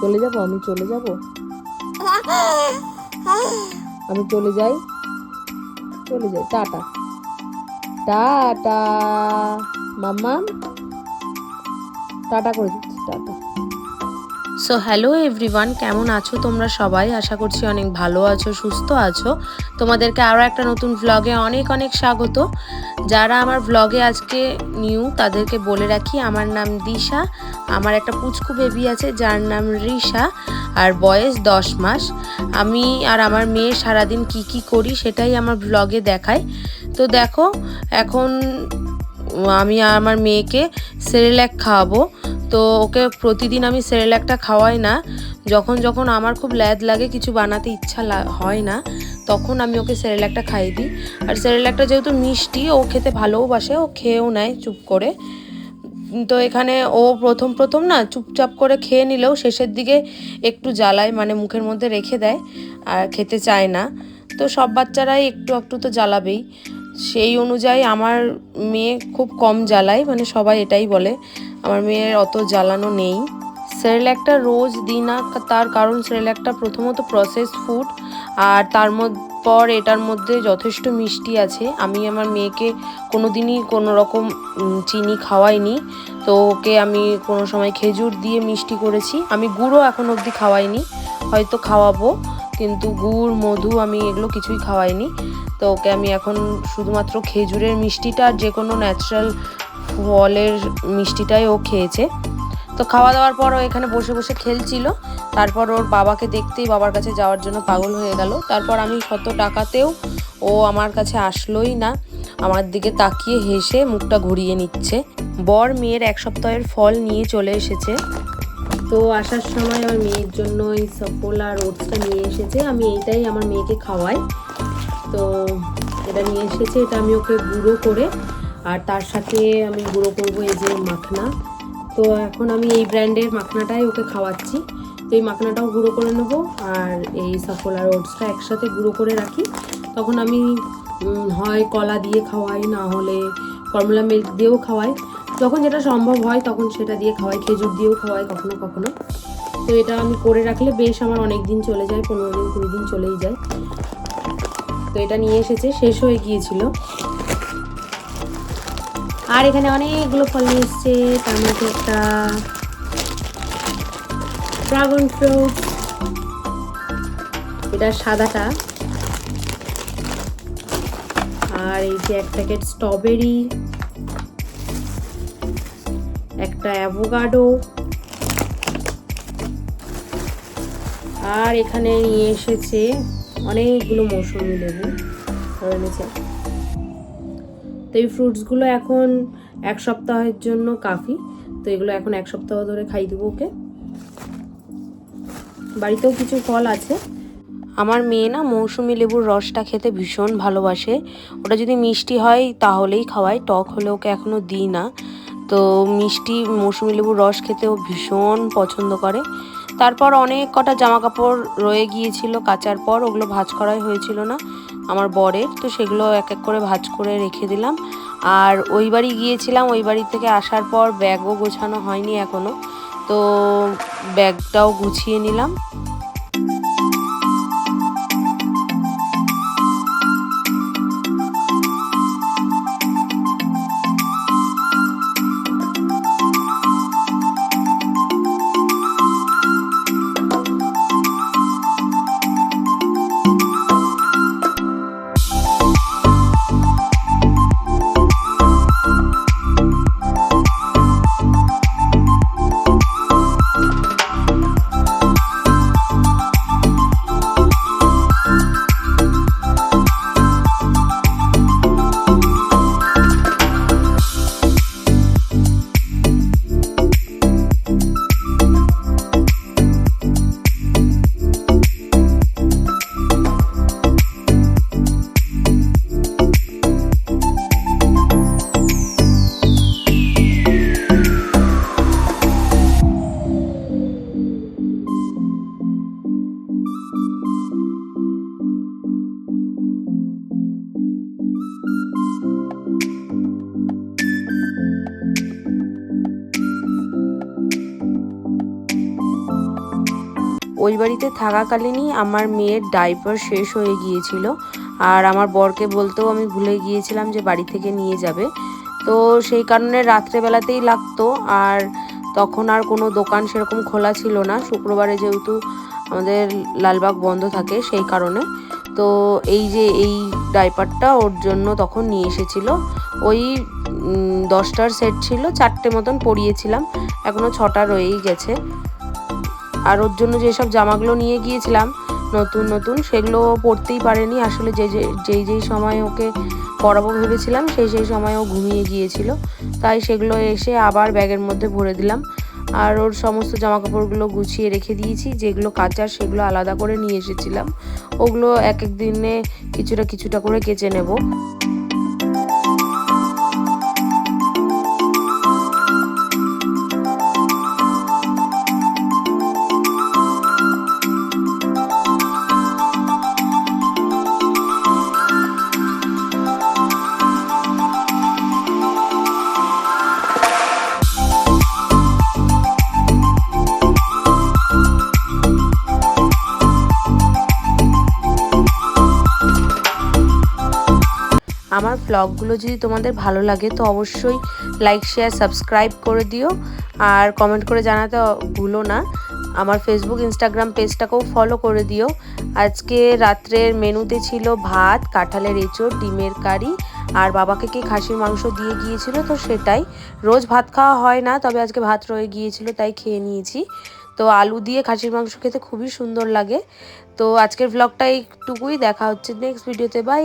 চলে যাব? আমি চলে যাব? আমি চলে যাই। চলে যাই। টাটা। টাটা। মাম্মা? টাটা করে দিচ্ছি। টাটা। সো হ্যালো এভরিওয়ান কেমন আছো তোমরা সবাই? আশা করছি অনেক ভালো আছো, সুস্থ আছো। তোমাদেরকে আরও একটা নতুন ভ্লগে অনেক অনেক স্বাগত। যারা আমার ভ্লগে আজকে নিউ তাদেরকে বলে রাখি, আমার নাম দিশা। আমার একটা পুচকু বেবি আছে, যার নাম রিশা, আর বয়স দশ মাস। আমি আর আমার মেয়ে সারাদিন কি কি করি সেটাই আমার ভ্লগে দেখায় তো দেখো, এখন আমি আমার মেয়েকে সেরেল্যাক খাওয়াবো। তো ওকে প্রতিদিন আমি সেরেল্যাকটা খাওয়াই না। যখন যখন আমার খুব ল্যাদ লাগে, কিছু বানাতে ইচ্ছা হয় না, তখন আমি ওকে সেরেল্যাকটা খাইয়ে দিই। আর সেরেল্যাকটা যেহেতু মিষ্টি, ও খেতে ভালোবাসে, ও খেয়েও নেয় চুপ করে। তো এখানে ও প্রথম প্রথম না চুপচাপ করে খেয়ে নিলেও শেষের দিকে একটু জ্বালায় মানে মুখের মধ্যে রেখে দেয়, আর খেতে চায় না। তো সব বাচ্চারাই একটু একটু তো জ্বালাবেই। সেই অনুযায়ী আমার মেয়ে খুব কম জ্বালায় মানে সবাই এটাই বলে। আমার মেয়ের অত জ্বালানো নেই। সেরেল্যাকটা রোজ দিই না, তার কারণ সেরেল্যাকটা প্রথমত প্রসেস ফুড আর তার পর এটার মধ্যে যথেষ্ট মিষ্টি আছে। আমি আমার মেয়েকে কোনো দিনই কোনো রকম চিনি খাওয়াইনি। তো ওকে আমি কোনো সময় খেজুর দিয়ে মিষ্টি করেছি। আমি গুঁড়ো এখন অবধি খাওয়াইনি, হয়তো খাওয়াবো, কিন্তু গুড়, মধু আমি এগুলো কিছুই খাওয়াইনি। তো ওকে আমি এখন শুধুমাত্র খেজুরের মিষ্টিটা আর যে কোনো ন্যাচারাল ফলের মিষ্টিটাই ও খেয়েছে। তো খাওয়া দাওয়ার পর ও এখানে বসে বসে খেলছিল। তারপর ওর বাবাকে দেখতেই বাবার কাছে যাওয়ার জন্য পাগল হয়ে গেল। তারপর আমি শত টাকাতেও ও আমার কাছে আসলোই না। আমার দিকে তাকিয়ে হেসে মুখটা ঘুরিয়ে নিচ্ছে। বর মেয়ের এক সপ্তাহের ফল নিয়ে চলে এসেছে। তো আসার সময় আমার মেয়ের জন্য এই সফল আর ওটসটা নিয়ে এসেছে। আমি এইটাই আমার মেয়েকে খাওয়াই। তো এটা নিয়ে এসেছে, এটা আমি ওকে গুঁড়ো করে, আর তার সাথে আমি গুঁড়ো করব এই যে মাখনা। তো এখন আমি এই ব্র্যান্ডের মাখনাটাই ওকে খাওয়াচ্ছি। তো এই মাখনাটাও গুঁড়ো করে নেব, আর এই সফল আর ওটসটা একসাথে গুঁড়ো করে রাখি। তখন আমি হয় কলা দিয়ে খাওয়াই, না হলে ফর্মুলা মিল্ক দিয়েও খাওয়াই। যখন যেটা সম্ভব হয় তখন সেটা দিয়ে খাওয়াই, খেজুর দিয়েও খাওয়াই কখনো কখনো। তো এটা আমি করে রাখলে বেশ আমার অনেক দিন চলে যায়, পনেরো দিন, কুড়ি দিন চলেই যায়। তো এটা নিয়ে এসেছে, শেষ হয়ে গিয়েছিল। আর এখানে অনেকগুলো ফল নিয়ে এসছে, তার মধ্যে একটা ড্রাগন ফ্রুট এটা সাদাটা। আর এই যে এক প্যাকেট স্ট্রবেরি একটা অ্যাভোকাডো আর এখানে নিয়ে এসেছে অনেকগুলো মৌসুমি লেবু এনেছে তো এই ফ্রুটসগুলো এখন এক সপ্তাহের জন্য কাফি। তো এগুলো এখন এক সপ্তাহ ধরে খাই দেবো ওকে। বাড়িতেও কিছু ফল আছে। আমার মেয়ে না মৌসুমি লেবুর রসটা খেতে ভীষণ ভালোবাসে। ওটা যদি মিষ্টি হয় তাহলেই খাওয়াই টক হলে ওকে এখনও দিই না। তো মিষ্টি মৌসুমি লেবুর রস খেতেও ভীষণ পছন্দ করে। তারপর অনেক কটা জামা কাপড় রয়ে গিয়েছিল, কাচার পর। ওগুলো ভাজ করাই হয়েছিল না আমার বরের, তো সেগুলো এক এক করে ভাজ করে রেখে দিলাম। আর ওই বাড়ি গিয়েছিলাম, ওই বাড়ি থেকে আসার পর ব্যাগও গোছানো হয়নি এখনও তো ব্যাগটাও গুছিয়ে নিলাম। ওই বাড়িতে থাকাকালীনই আমার মেয়ের ডাইপার শেষ হয়ে গিয়েছিল। আর আমার বরকে বলতেও আমি ভুলে গিয়েছিলাম যে বাড়ি থেকে নিয়ে যাবে। তো সেই কারণে রাত্রেবেলাতেই লাগতো। আর তখন আর কোনো দোকান সেরকম খোলা ছিল না। শুক্রবারে যেহেতু আমাদের লালবাগ বন্ধ থাকে সেই কারণে। তো এই যে এই ডাইপারটা ওর জন্য তখন নিয়ে এসেছিল। ওই দশটার সেট ছিল। চারটে মতন পরিয়েছিলাম। এখনও ছটা রয়েই গেছে। আর ওর জন্য যেসব জামাগুলো নিয়ে গিয়েছিলাম, নতুন নতুন সেগুলো ও পরতেই পারেনি। আসলে যে যে, যেই যেই সময় ওকে পরাবো ভেবেছিলাম, সেই সেই সময় ও ঘুমিয়ে গিয়েছিল। তাই সেগুলো এসে আবার ব্যাগের মধ্যে ভরে দিলাম। আর ওর সমস্ত জামা কাপড়গুলো গুছিয়ে রেখে দিয়েছি, যেগুলো কাচার সেগুলো আলাদা করে নিয়ে এসেছিলাম। ওগুলো এক এক দিনে কিছুটা কিছুটা করে কেচে নেব। আমার ব্লগগুলো যদি তোমাদের ভালো লাগে, তো অবশ্যই লাইক শেয়ার সাবস্ক্রাইব করে দিও। আর কমেন্ট করে জানাতে ভুলো না। আমার ফেসবুক ইনস্টাগ্রাম পেজটাকেও ফলো করে দিও। আজকে রাত্রের মেনুতে ছিল ভাত, কাঁঠালের এঁচড়, ডিমের কারি, আর বাবাকে কি খাসির মাংস দিয়ে গিয়েছিল, তো সেটাই। রোজ ভাত খাওয়া হয় না, তবে আজকে ভাত রয়ে গিয়েছিল, তাই খেয়ে নিয়েছি। তো আলু দিয়ে খাসির মাংস খেতে খুবই সুন্দর লাগে। তো আজকের ব্লগটা এইটুকুই, দেখা হচ্ছে নেক্সট ভিডিওতে বাই